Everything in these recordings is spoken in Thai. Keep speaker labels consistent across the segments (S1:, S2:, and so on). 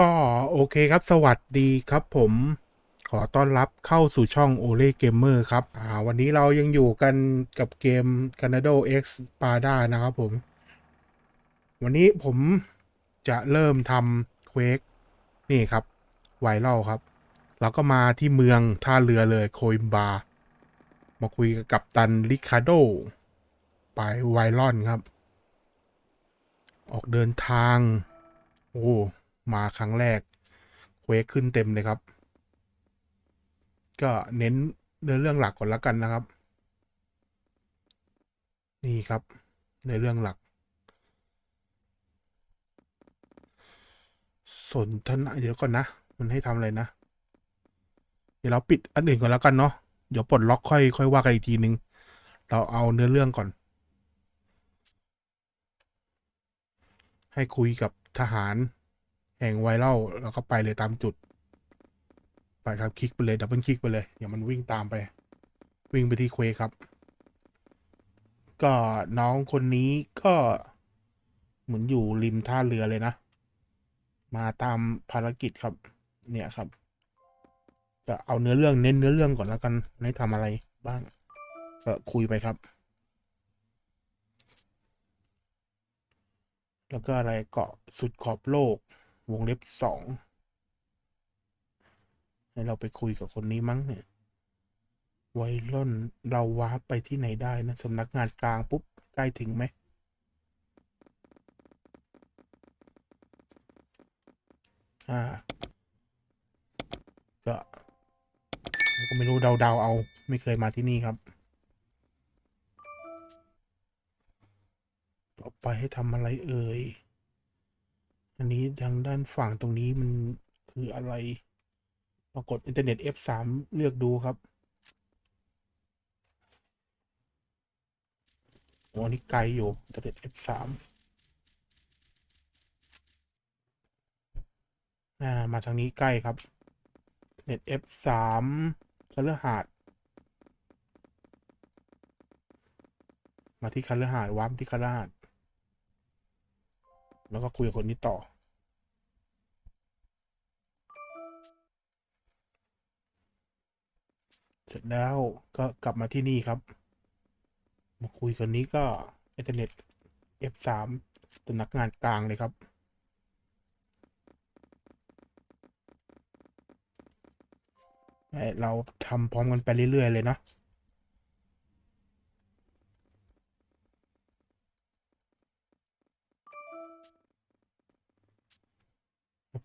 S1: ก็โอเคครับสวัสดีครับผมขอต้อนรับเข้าสู่ช่อง o l e Gamer ครับ อ่า วันนี้เรายังอยู่กันกับเกม Canado X p a d a นะครับผม วันนี้ผมจะเริ่มทำเควกนี่ครับ ไวรัลครับ เราก็มาที่เมืองท่าเรือเลยโคอิมบา มาคุยกับกัปตันริคาโด ไปไวรอนครับ ออกเดินทาง โอ้ มาครั้งแรกเควกขึ้นเต็มเลยครับ ก็เน้นเนื้อเรื่องหลักก่อนละกันนะครับ นี่ครับในเรื่องหลัก สนทนาเดี๋ยวก่อนนะ มันให้ทำอะไรนะ เดี๋ยวเราปิดอันอื่นก่อนแล้วกันเนาะเดี๋ยวปลดล็อกค่อยค่อยว่ากันอีกทีนึง เราเอาเนื้อเรื่องก่อน ให้คุยกับทหาร แห่งไวรัลแล้วก็ไปเลยตามจุด ไปครับคลิกไปเลยดับเบิลคลิกไปเลยอย่ามันวิ่งตามไป วิ่งไปที่เควครับ ก็น้องคนนี้ก็เหมือนอยู่ริมท่าเรือเลยนะ มาตามภารกิจครับ เนี่ยครับจะเอาเนื้อเรื่องเน้นเนื้อเรื่องก่อนแล้วกันไม่ทำอะไรบ้างก็คุยไปครับ แล้วก็อะไรเกาะสุดขอบโลก วงเล็บสองให้เราไปคุยกับคนนี้มั้งเนี่ยไวร่นเราวาร์ปไปที่ไหนได้นะสำนักงานกลางปุ๊บ ใกล้ถึงไหม อ่า ก็ก็ไม่รู้เดาๆเอา ไม่เคยมาที่นี่ครับ ต่อไปให้ทำอะไรเอ่ย อันนี้ทางด้านฝั่งตรงนี้มันคืออะไรปรากฏอินเทอร์เน็ต F3 เลือกดูครับโอ้อันนี้ไกลอยู่อินเทอร์เน็ต F3 อ่ามาทางนี้ใกล้ครับเน็ต F3 คฤหาสน์มาที่คฤหาสน์วาร์ปที่คฤหาสน์แล้วก็คุยกับคนนี้ต่อ เสร็จแล้วก็กลับมาที่นี่ครับ มาคุยกันนี้ก็อินเทอร์เน็ต F3 สำนักงานกลางเลยครับ เราทำพร้อมกันไปเรื่อย ๆ เลยนะ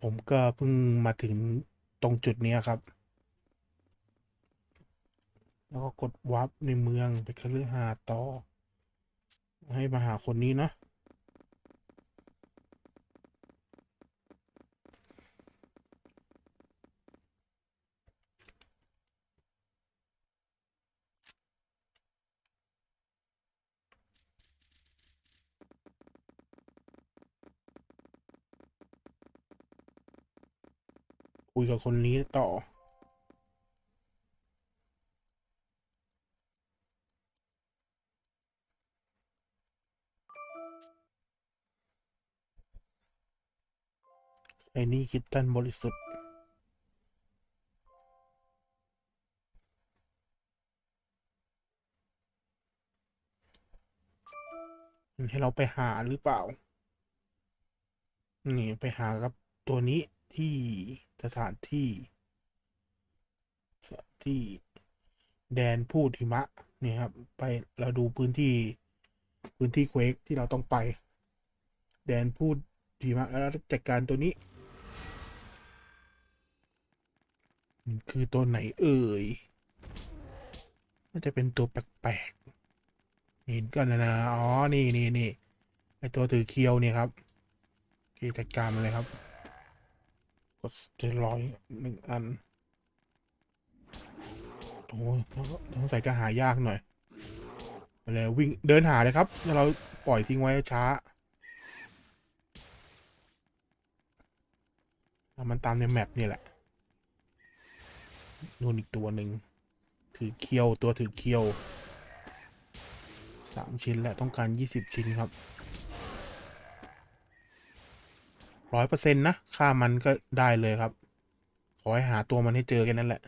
S1: ผมก็เพิ่งมาถึงตรงจุดนี้ครับ แล้วก็กดวาร์ปในเมืองไปคฤหาสน์ต่อ ให้มาหาคนนี้เนาะคุยกับคนนี้ต่อ ไอ้นี่คิดตันบริสุทธิ์มันให้เราไปหาหรือเปล่า นี่ไปหากับตัวนี้ที่สถานที่สถานที่แดนพูดหิมะนี่ครับ ไปเราดูพื้นที่พื้นที่เควกที่เราต้องไป แดนพูดหิมะแล้วจัดการตัวนี้มัน คือตัวไหนเอ่ยน่าจะเป็นตัวแปลกๆเห็นกันะนะอ๋อ นี่นี่นี่ไอตัวถือเคียวเนี่ยครับโอเคจัดการมันเลยครับ กดสเตียรอยหนึ่งอันโอ้ต้องใส่จะหายากหน่อยมาเลยวิ่งเดินหาเลยครับแล้วเราปล่อยทิ้งไว้ช้าเอามันตามในแมปนี่แหละ นู่นอีกตัวหนึ่งถือเคียวตัวถือเคียวสามชิ้นและต้องการยี่สิบชิ้นครับร้อยเปอร์เซ็นต์นะ ฆ่ามันก็ได้เลยครับ ขอให้หาตัวมันให้เจอแค่นั้นแหละ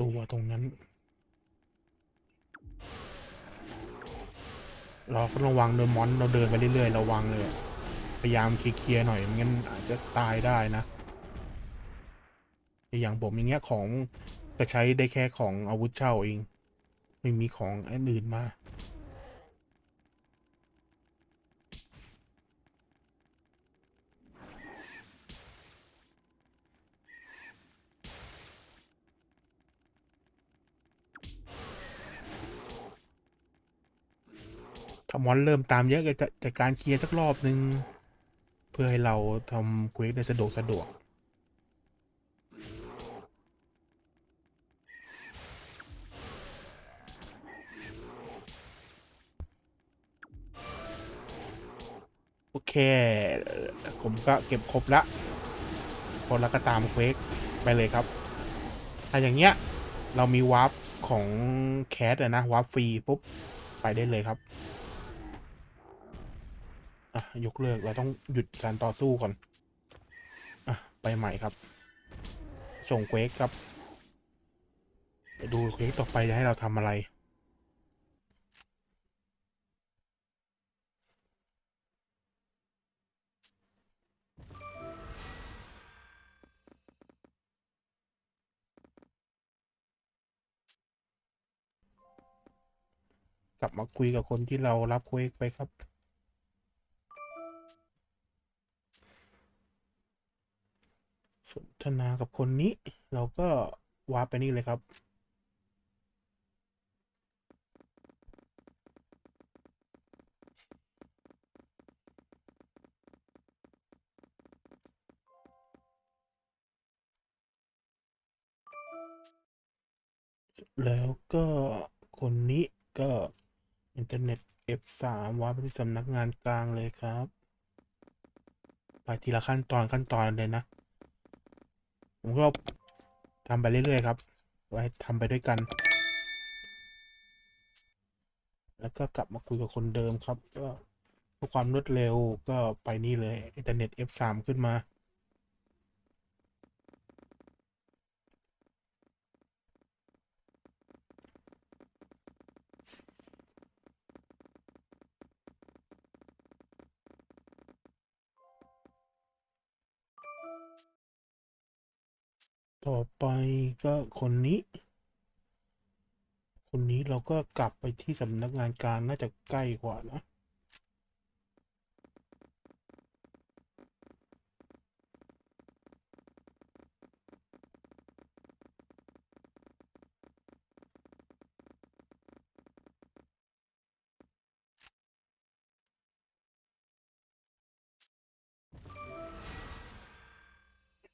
S1: ตัวตรงนั้น เราก็ระวังเดินมอนเราเดินไปเรื่อยๆระวังเลย พยายามเคลียร์หน่อยไม่งั้นอาจจะตายได้นะ อย่างผมอย่างเงี้ยของก็ใช้ได้แค่ของอาวุธเช่าเอง ไม่มีของอันอื่นมา ถ้ามอนเริ่มตามเยอะก็จะจัดการเคลียร์สักรอบนึง เพื่อให้เราทำเควสได้สะดวกสะดวกโอเค ผมก็เก็บครบละคนแล้วก็ตามเควสไปเลยครับ ถ้าอย่างเงี้ย เรามีวาร์ปของแคสอะนะ วาร์ปฟรีปุ๊บ ไปได้เลยครับ อะยกเลิกเราต้องหยุดการต่อสู้ก่อน อะ ไปใหม่ครับ ส่งเควสครับไปดูเควสต่อไปจะให้เราทำอะไรกลับมาคุยกับคนที่เรารับเควสไปครับ สนทนากับคนนี้ เราก็วาร์ปไปนี่เลยครับ แล้วก็คนนี้ก็อินเทอร์เน็ต F3 วาร์ปไปที่สำนักงานกลางเลยครับ ไปทีละขั้นตอนขั้นตอนเลยนะ ผมก็ทำไปเรื่อยๆครับ ไว้ทำไปด้วยกัน แล้วก็กลับมาคุยกับคนเดิมครับ ก็เพื่อความรวดเร็วก็ไปนี่เลยอินเทอร์เน็ต F3 ขึ้นมา ต่อไปก็คนนี้ คนนี้เราก็กลับไปที่สำนักงานกลางน่าจะใกล้กว่านะ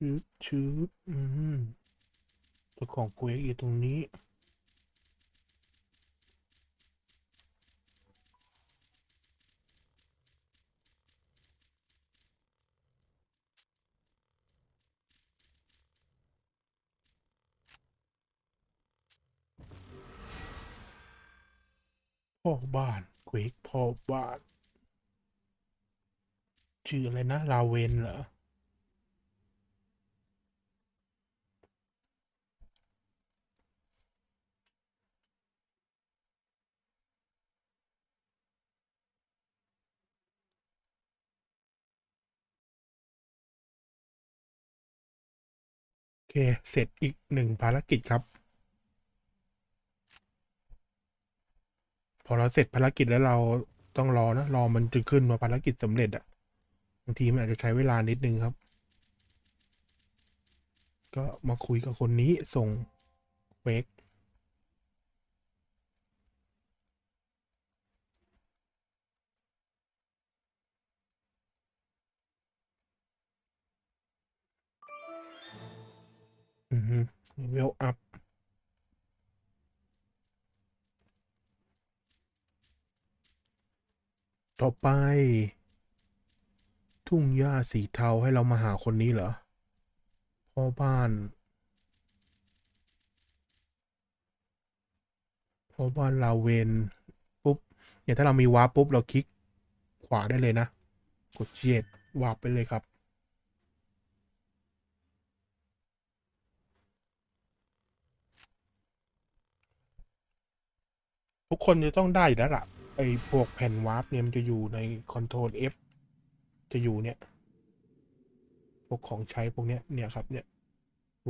S1: ชืบชืบอืมเจ้าของเควกอยู่ตรงนี้ พ่อบ้านเควกพ่อบ้าน ชื่ออะไรนะ ลาเวนเหรอ เคเสร็จอีกหนึ่งภารกิจครับ พอเราเสร็จภารกิจแล้วเราต้องรอนะ รอมันจะขึ้นมาภารกิจสำเร็จอะบางทีมันอาจจะใช้เวลานิดนึงครับ ก็มาคุยกับคนนี้ส่งเควก อือฮึเวลอัพต่อไป ทุ่งหญ้าสีเทาให้เรามาหาคนนี้เหรอ พ่อบ้าน พ่อบ้านลาเวนปุ๊บเนี่ยถ้าเรามีวาร์ปปุ๊บ เราคลิกขวาได้เลยนะ กดเจ็ดวาร์ปไปเลยครับ ทุกคนจะต้องได้แล้วล่ะไอ้พวกแผ่นวาร์ปเนี่ยมันจะอยู่ในคอนโทรล F จะอยู่เนี่ย พวกของใช้พวกเนี้ยเนี่ยครับ เนี่ย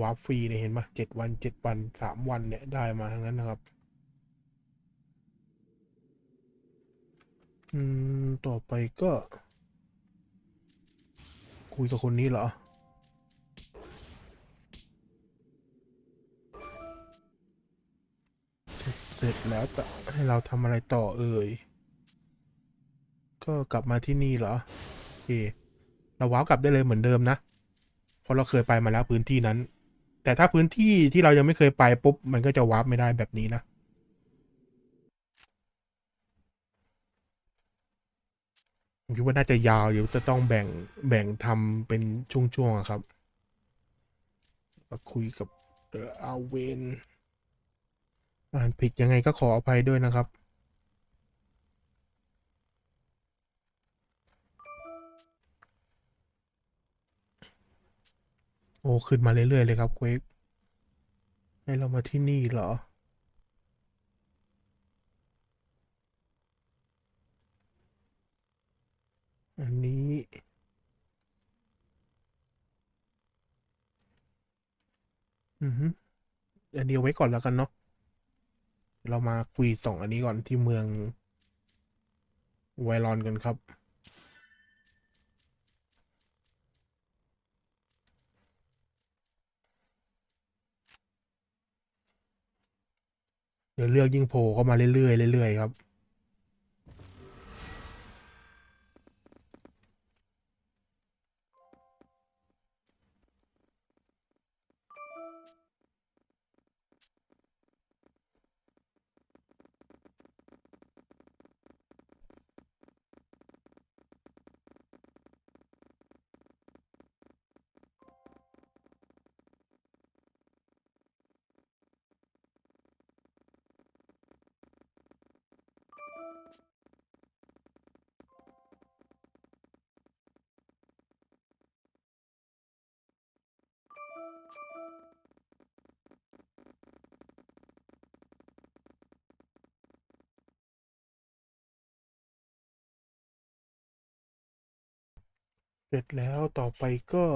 S1: วาร์ปฟรีเนี่ยเห็นปะเจ็ดวันเจ็ดวันสามวันเนี่ยได้มาทั้งนั้นนะครับ อืม ต่อไปก็ คุยกับคนนี้เหรอ ร็จแล้วจะให้เราทำอะไรต่อเอ่ย ก็กลับมาที่นี่เหรอโอเคเราว้าวกลับได้เลยเหมือนเดิมนะเพราะเราเคยไปมาแล้วพื้นที่นั้น แต่ถ้าพื้นที่ที่เรายังไม่เคยไปปุ๊บ มันก็จะวาร์ปไม่ได้แบบนี้นะผมคิดว่าน่าจะยาวอยู่จะต้องแบ่งแบ่งทำเป็นช่วงๆครับมาคุยกับเดอะอาเวน อ่านผิดยังไงก็ขออภัยด้วยนะครับ โอ้ ขึ้นมาเรื่อย ๆ เลยครับเควกให้เรามาที่นี่เหรอ อันนี้อือฮึอันเดียวไว้ก่อนแล้วกันเนาะ เรามาคุยสองอันนี้ก่อนที่เมืองไวรอนกันครับ เดี๋ยวเลือกยิ่งโผล่เข้ามาเรื่อยๆเรื่อยๆครับ ร็จแล้วต่อไปก็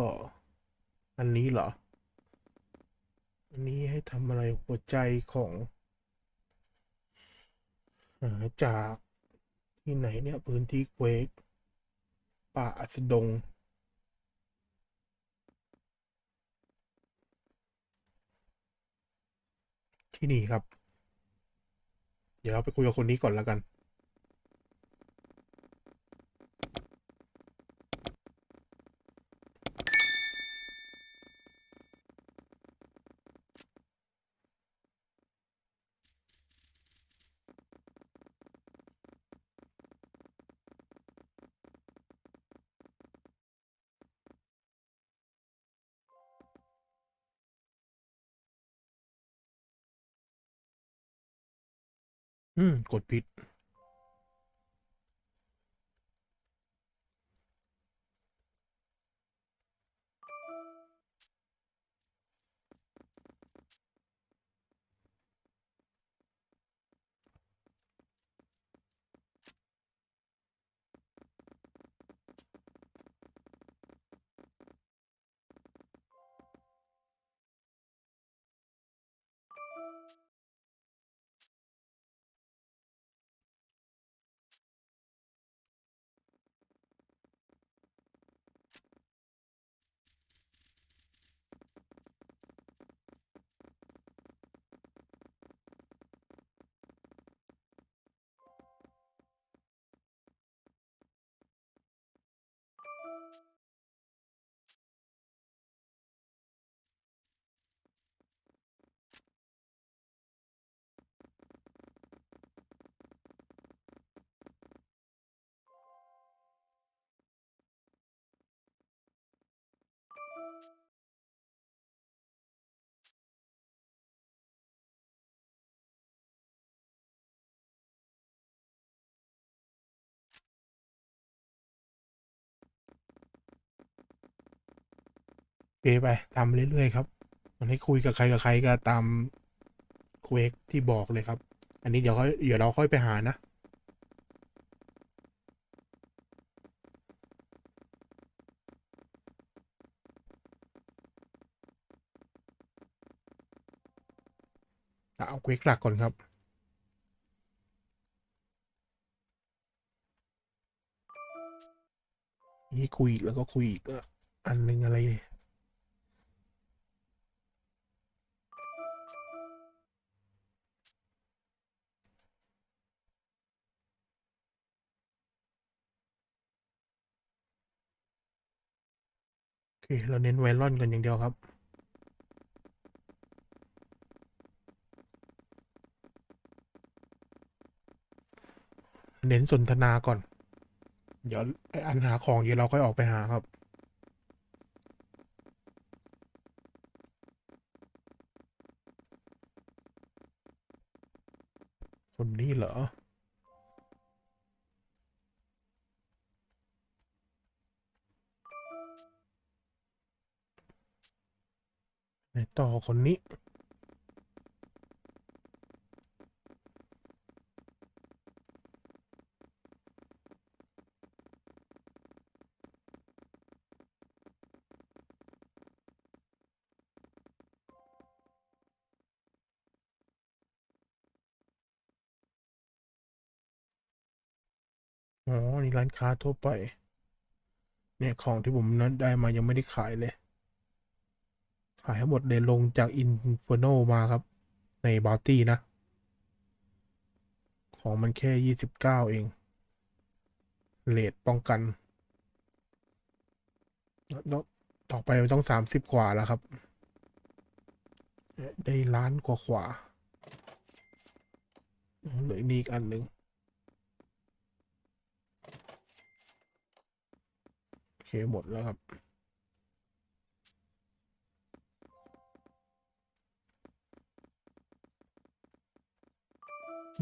S1: อันนี้เหรอ อันนี้ให้ทำอะไรหัวใจของหาจากที่ไหนเนี่ย พื้นที่เควกป่าอัสดง ที่นี่ครับ เดี๋ยวเราไปคุยกับคนนี้ก่อนแล้วกัน อืม กดผิด เคไปทำเรื่อยๆครับมันให้คุยกับใครกับใครก็ตามเควกที่บอกเลยครับ อันนี้เดี๋ยวค่อยเดี๋ยวเราค่อยไปหานะเอาเควกหลักก่อนครับนี่คุยอีกแล้วก็คุยอีกอะอันหนึ่งอะไร เราเน้นไวรอนกันอย่างเดียวครับ เน้นสนทนาก่อน เดี๋ยวไอ้อันหาของเดี๋ยวเราค่อยออกไปหาครับ คนนี้ อ๋อ นี่ร้านค้าทั่วไป เนี่ย ของที่ผมนั้นได้มายังไม่ได้ขายเลย ขายให้หมดเลยลงจากอินฟ r โนมาครับ ในบา u ตี้นะ ของมันแค่ยี่สิบเก้าเองเลทป้องกันแล้วต่อไปมันต้องสามสิบกว่าแล้วครับ ได้ล้านกว่าขวาเหลือนี่อีกอันหนึ่งโอเคหมดแล้วครับ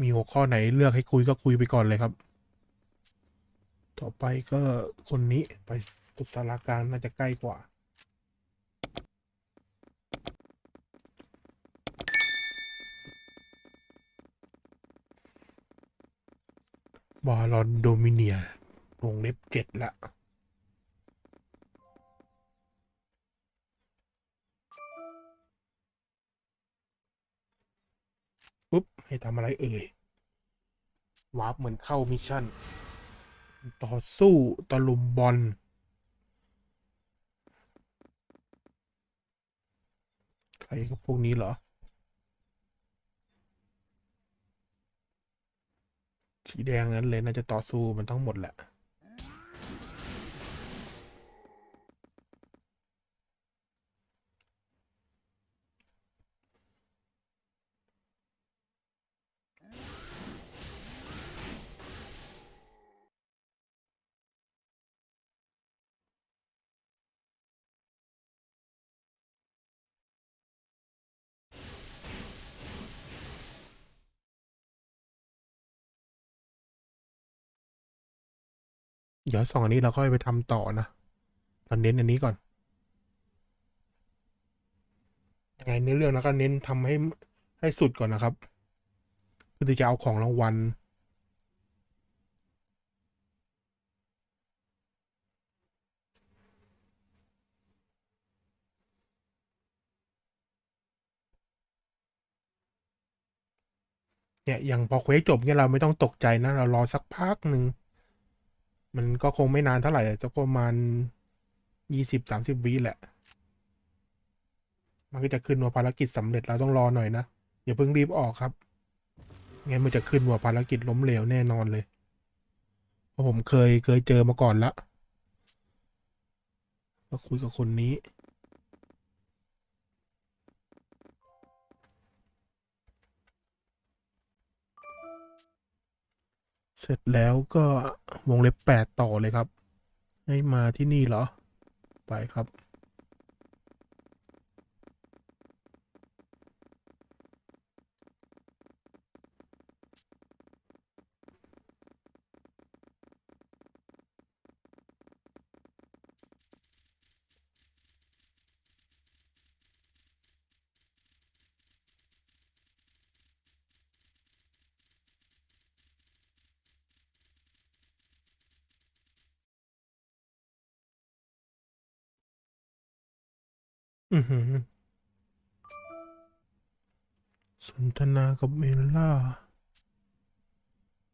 S1: มีหัวข้อไหนเลือกให้คุยก็คุยไปก่อนเลยครับ ต่อไปก็คนนี้ไปสุดสารกลางน่าจะใกล้กว่าบาลอนโดมิเนีย วงเล็บเจ็ดละ ปุ๊บ ให้ทำอะไรเอ่ยวาร์ปเหมือนเข้ามิชชั่น ต่อสู้ตะลุมบอลใครกับพวกนี้เหรอ สีแดงนั้นเลยน่าจะต่อสู้มันทั้งหมดแหละ เดี๋ยวสองอันนี้เราค่อยไปทำต่อนะเราเน้นอันนี้ก่อนยังไงเนื้อเรื่องเราก็เน้นทำให้ให้สุดก่อนนะครับเพื่อที่จะเอาของรางวัลเนี่ยอย่างพอเควสจบเนี่ยเราไม่ต้องตกใจนะ เรารอสักพักหนึ่ง มันก็คงไม่นานเท่าไหร่จะประมาณยี่สิบสามสิบวิแหละ มันก็จะขึ้นว่าภารกิจสำเร็จเราต้องรอหน่อยนะ อย่าเพิ่งรีบออกครับงั้นมันจะขึ้นว่าภารกิจล้มเหลวแน่นอนเลย เพราะผมเคยเคยเจอมาก่อนละก็คุยกับคนนี้ เสร็จแล้วก็วงเล็บแปดต่อเลยครับ ให้มาที่นี่เหรอ ไปครับ อือหือ สนทนากับเมลล่า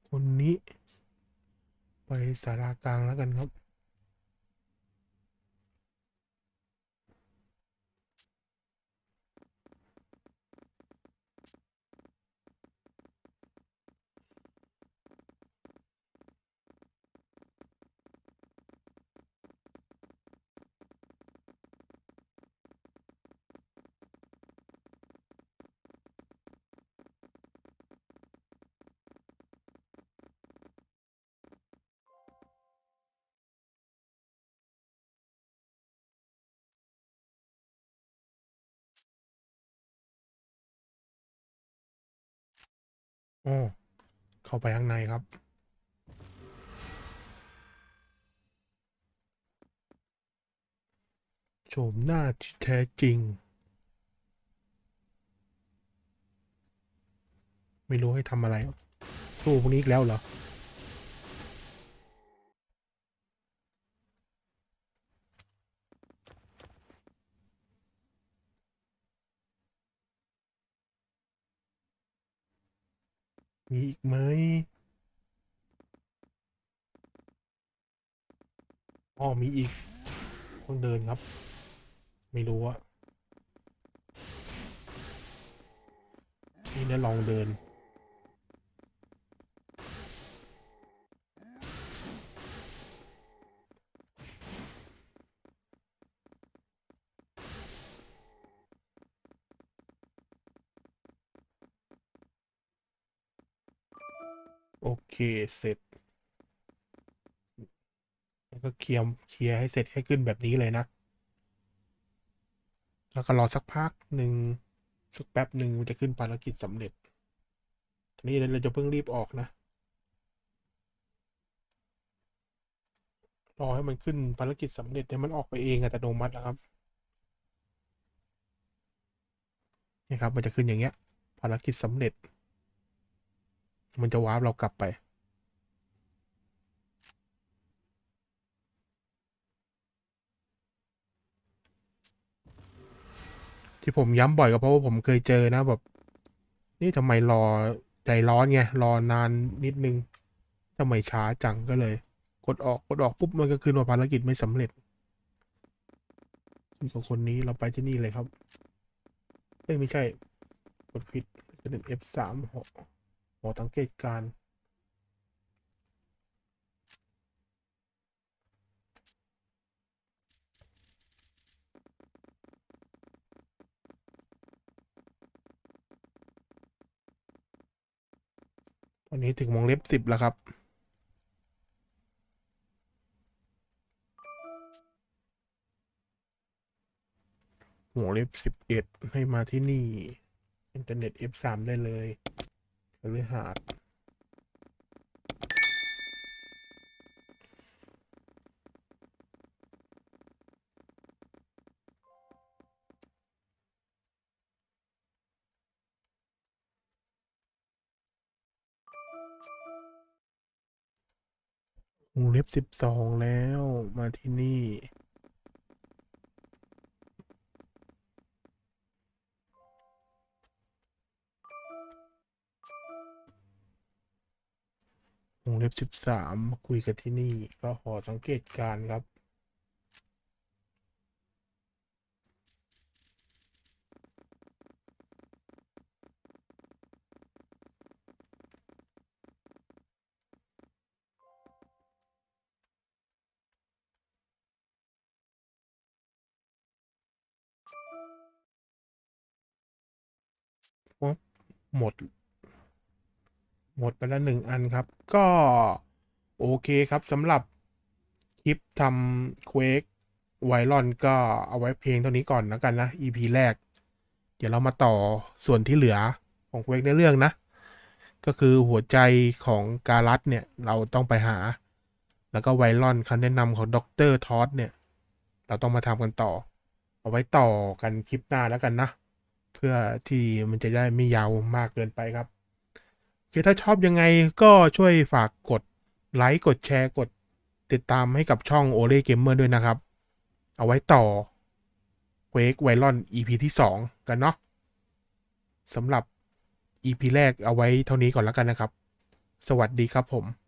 S1: คนนี้ ไปสารากลางแล้วกันครับ โอ้ เข้าไปข้างในครับ โฉมหน้าที่แท้จริง ไม่รู้ให้ทำอะไรสู้พวกนี้อีกแล้วเหรอ มีอีกไหมอ๋อมีอีกต้องเดินครับ ไม่รู้อะนี่ได้ลองเดิน เคเสร็จแล้วก็เคลียร์เคลียร์ให้เสร็จให้ขึ้นแบบนี้เลยนะ แล้วก็รอสักพักหนึ่งสักแป๊บหนึ่งมันจะขึ้นภารกิจสำเร็จ ทีนี้เราจะเพิ่งรีบออกนะรอให้มันขึ้นภารกิจสำเร็จให้มันออกไปเองอัตโนมัตินะครับนี่ครับ มันจะขึ้นอย่างเงี้ย ภารกิจสำเร็จ มันจะวาร์ปเรากลับไป ที่ผมย้ำบ่อยก็เพราะว่าผมเคยเจอนะแบบนี่ทำไมรอใจร้อนไงรอนานนิดนึงทำไมช้าจังก็เลย กดออกกดออกปุ๊บมันก็คืนว่าภารกิจไม่สำเร็จคุยกับคนนี้เราไปที่นี่เลยครับเอ้ยไม่ใช่ กดผิดจะเป็น F3 หอหอสังเกตการ ณ์ตอนนี้ถึงวงเล็บสิบแล้วครับ วงเล็บสิบเอ็ดให้มาที่นี่ อินเทอร์เน็ต F3 ได้เลยหรือหาด วงเล็บสิบสองแล้วมาที่นี่ วงเล็บสิบสามมาคุยกันที่นี่ ก็ขอสังเกตการณ์ครับ หมด หมดไปแล้วหนึ่งอันครับ ก็โอเคครับสำหรับคลิปทำเควกไวรอนก็เอาไว้เพียงเท่านี้ก่อนแล้วกันนะ EP แรก เดี๋ยวเรามาต่อส่วนที่เหลือของเควกในเรื่องนะ ก็คือหัวใจของการัตเนี่ย เราต้องไปหา แล้วก็ไวรอนคำแนะนำของด็อกเตอร์ทอสเนี่ย เราต้องมาทำกันต่อ เอาไว้ต่อกันคลิปหน้าแล้วกันนะ พื่อที่มันจะได้ไม่ยาวมากเกินไปครับโอเคถ้าชอบยังไงก็ช่วยฝากกดไลค์กดแชร์กดติดตามให้กับช่อง o l e Gamer ด้วยนะครับ เอาไว้ต่อไว Quake v i r o n EP ที่ 2 กันเนาะสำหรับ EP แรกเอาไว้เท่านี้ก่อนแล้วกันนะครับ สวัสดีครับผม